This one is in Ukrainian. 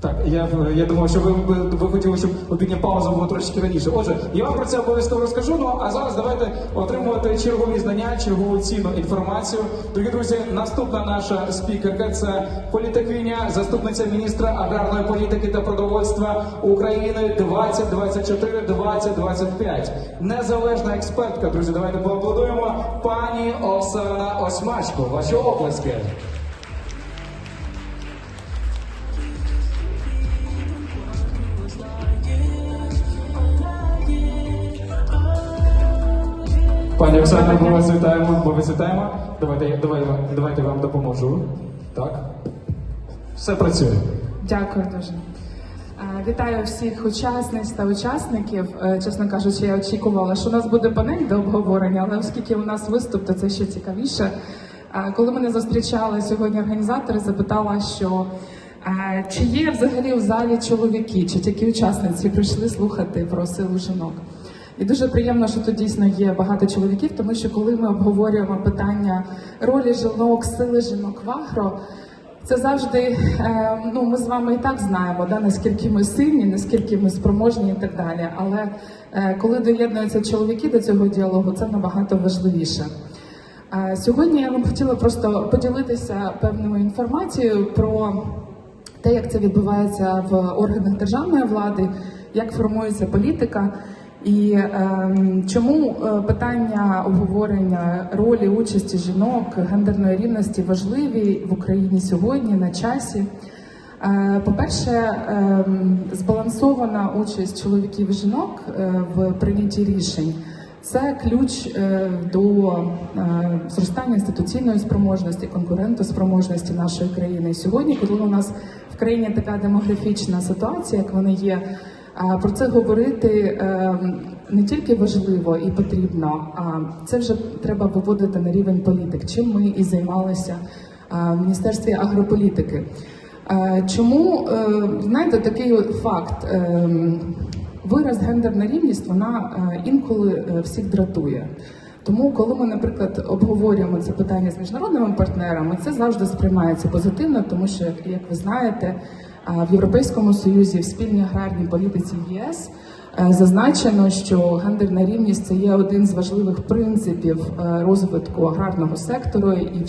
Так, я, я думав, що ви, ви, хотіли, щоб обідня пауза була трошки раніше. Отже, я вам про це обов'язково розкажу. Ну а зараз давайте отримувати чергові знання, чергову цінну інформацію. Дорогі друзі, наступна наша спікерка це політикиня, заступниця міністра аграрної політики та продовольства України 2024-2025. Незалежна експертка. Друзі, давайте поаплодуємо пані Оксана Осьмачко. Ваші оплески. Пані Оксана, ми вас вітаємо, ми вас вітаємо. Давайте, давайте, давайте вам допоможу. Так. Все працює. Дякую дуже. Вітаю всіх учасниць та учасників. Е, Чесно кажучи, я очікувала, що у нас буде панель до обговорення, але оскільки у нас виступ, то це ще цікавіше. Коли мене зустрічали сьогодні організатори, запитала, що чи є взагалі в залі чоловіки, чи тільки учасниці прийшли слухати про силу жінок. І дуже приємно, що тут дійсно є багато чоловіків, тому що коли ми обговорюємо питання ролі жінок, сили жінок в агро, це завжди, е, ну ми з вами і так знаємо, да, наскільки ми сильні, наскільки ми спроможні і так далі. Але е, коли доєднуються чоловіки до цього діалогу, це набагато важливіше. Е, Сьогодні я вам хотіла просто поділитися певною інформацією про те, як це відбувається в органах державної влади, як формується політика. І ем, чому е, питання обговорення ролі участі жінок, гендерної рівності важливі в Україні сьогодні на часі? Е, По-перше, ем, збалансована участь чоловіків і жінок е, в прийнятті рішень це ключ е, до е, зростання інституційної спроможності, конкурентоспроможності нашої країни. Сьогодні, коли у нас в країні така демографічна ситуація, як вона є. Про це говорити е, не тільки важливо і потрібно, а це вже треба виводити на рівень політик, чим ми і займалися в Міністерстві агрополітики. Е, Чому е, знаєте такий факт? Вираз гендерна рівність вона інколи всіх дратує. Тому, коли ми, наприклад, обговорюємо це питання з міжнародними партнерами, це завжди сприймається позитивно, тому що, як ви знаєте, в Європейському Союзі в спільній аграрній політиці ЄС е, зазначено, що гендерна рівність це є один з важливих принципів е, розвитку аграрного сектору і